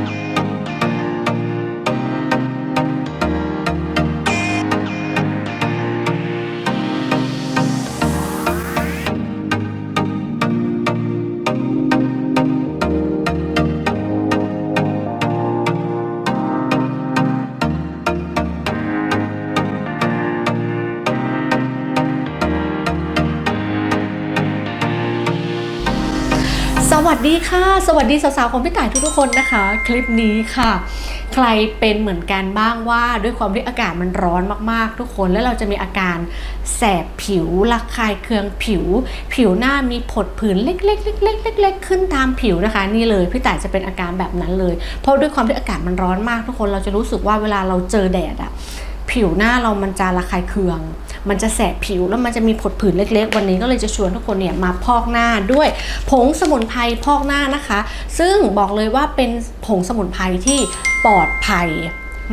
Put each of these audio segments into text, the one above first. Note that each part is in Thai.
you สวัสดีค่ะ สวัสดีสาวๆของพี่ต่ายทุกๆคนนะคะ คลิปนี้ค่ะ ใครเป็นเหมือนกันบ้างว่าด้วยความที่อากาศมันร้อนมากๆ ทุกคนแล้วเราจะมีอาการแสบผิวระคายเคืองผิว ผิวหน้ามีผดผื่นเล็กๆเล็กๆเล็กๆขึ้นตามผิวนะคะ นี่เลยพี่ต่ายจะเป็นอาการแบบนั้นเลย เพราะด้วยความที่อากาศมันร้อนมากทุกคนเราจะรู้สึกว่าเวลาเราเจอแดดอะผิวหน้าเรามันจะระคายเคือง มันจะแสบผิวแล้วมันจะมีผดผื่นเล็ก ๆ วันนี้ก็เลยจะชวนทุกคนเนี่ยมาพอกหน้าด้วยผงสมุนไพรพอกหน้านะคะ ซึ่งบอกเลยว่าเป็นผงสมุนไพรที่ปลอดภัย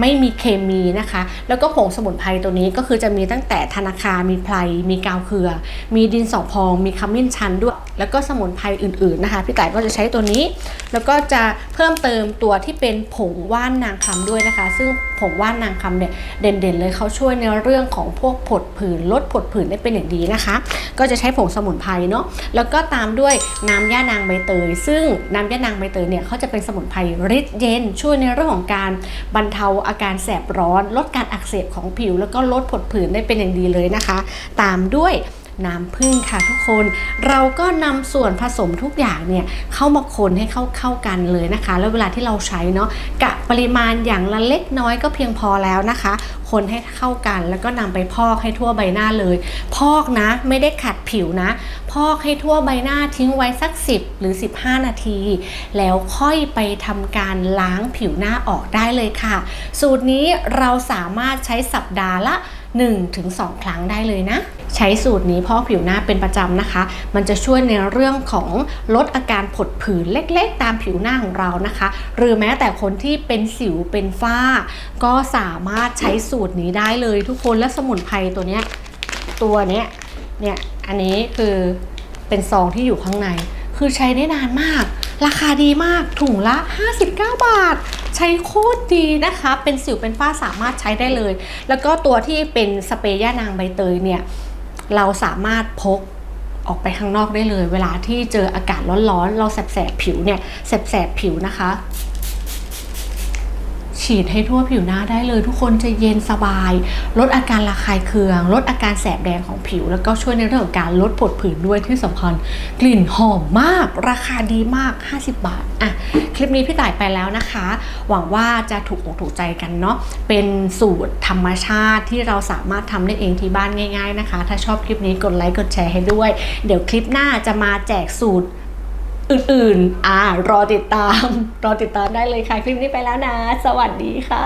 ไม่มีเคมีนะคะ แล้วก็ผงสมุนไพรตัวนี้ก็คือจะมีตั้งแต่ธนาคารมีไพร มีกาวเครือ มีดินสอพอง มีขมิ้นชันด้วย แล้วก็สมุนไพรอื่นๆนะคะ พี่ต่ายก็จะใช้ตัวนี้ แล้วก็จะเพิ่มเติมตัวที่เป็นผงว่านนางคำด้วยนะคะ ซึ่งผงว่านนางคำเนี่ยเด่นๆเลยเขาช่วยในเรื่องของพวกผดผื่นลดผดผื่นได้เป็นอย่างดีนะคะ ก็จะใช้ผงสมุนไพรเนาะแล้วก็ตามด้วยน้ำย่านางใบเตย ซึ่งน้ำย่านางใบเตยเนี่ยเขาจะเป็นสมุนไพรฤทธิ์เย็น ช่วยในเรื่องของการบรรเทาอาการแสบร้อน ลดการอักเสบของผิว แล้วก็ลดผดผื่นได้เป็นอย่างดีเลยนะคะ ตามด้วย น้ำผึ้งค่ะทุกคน เราก็นำส่วนผสมทุกอย่างเนี่ยเข้ามาคนให้เข้าเข้ากันเลยนะคะ แล้วเวลาที่เราใช้เนาะกะปริมาณอย่างละเล็กน้อยก็เพียงพอแล้วนะคะ คนให้เข้ากันแล้วก็นำไปพอกให้ทั่วใบหน้าเลย พอกนะไม่ได้ขัดผิวนะ พอกให้ทั่วใบหน้าทิ้งไว้สัก 10 หรือ 15 นาที แล้วค่อยไปทำการล้างผิวหน้าออกได้เลยค่ะ สูตรนี้เราสามารถใช้สัปดาห์ละ 1-2 ครั้งได้เลยนะ ใช้สูตรนี้พอกผิวหน้าเป็นประจำนะคะ มันจะช่วยในเรื่องของลดอาการผดผื่นเล็กๆ ตามผิวหน้าของเรานะคะ หรือแม้แต่คนที่เป็นสิวเป็นฝ้า ก็สามารถใช้สูตรนี้ได้เลยทุกคนและสมุนไพรตัวเนี้ยตัวเนี้ยเนี่ยอันนี้คือเป็นซองที่อยู่ข้างใน คือใช้ได้นานมาก ราคาดีมากถุงละ 59 บาท ใช้โคตรดีนะคะ เป็นสิวเป็นฝ้าสามารถใช้ได้เลย แล้วก็ตัวที่เป็นสเปรย์ย่านางใบเตยเนี่ย เราสามารถพกออกไปข้างนอกได้เลย เวลาที่เจออากาศร้อนๆ เราแสบๆผิวเนี่ยแสบๆผิวนะคะ ฉีดให้ทั่วผิวหน้าได้เลย ทุกคนจะเย็นสบาย ลดอาการระคายเคือง ลดอาการแสบแดงของผิว แล้วก็ช่วยในเรื่องของการลดผดผื่นด้วยที่สำคัญกลิ่นหอมมาก ราคาดีมาก 50 บาทอะคลิปนี้พี่ต่ายไปแล้วนะคะ หวังว่าจะถูกอกถูกใจกันเนาะเป็นสูตรธรรมชาติที่เราสามารถทำได้เองที่บ้านง่าย ๆนะคะ ถ้าชอบคลิปนี้กดไลค์กดแชร์ให้ด้วย เดี๋ยวคลิปหน้าจะมาแจกสูตร อื่นๆ อ่ารอติดตาม รอติดตามได้เลยค่ะ คลิปนี้ไปแล้วนะ สวัสดีค่ะ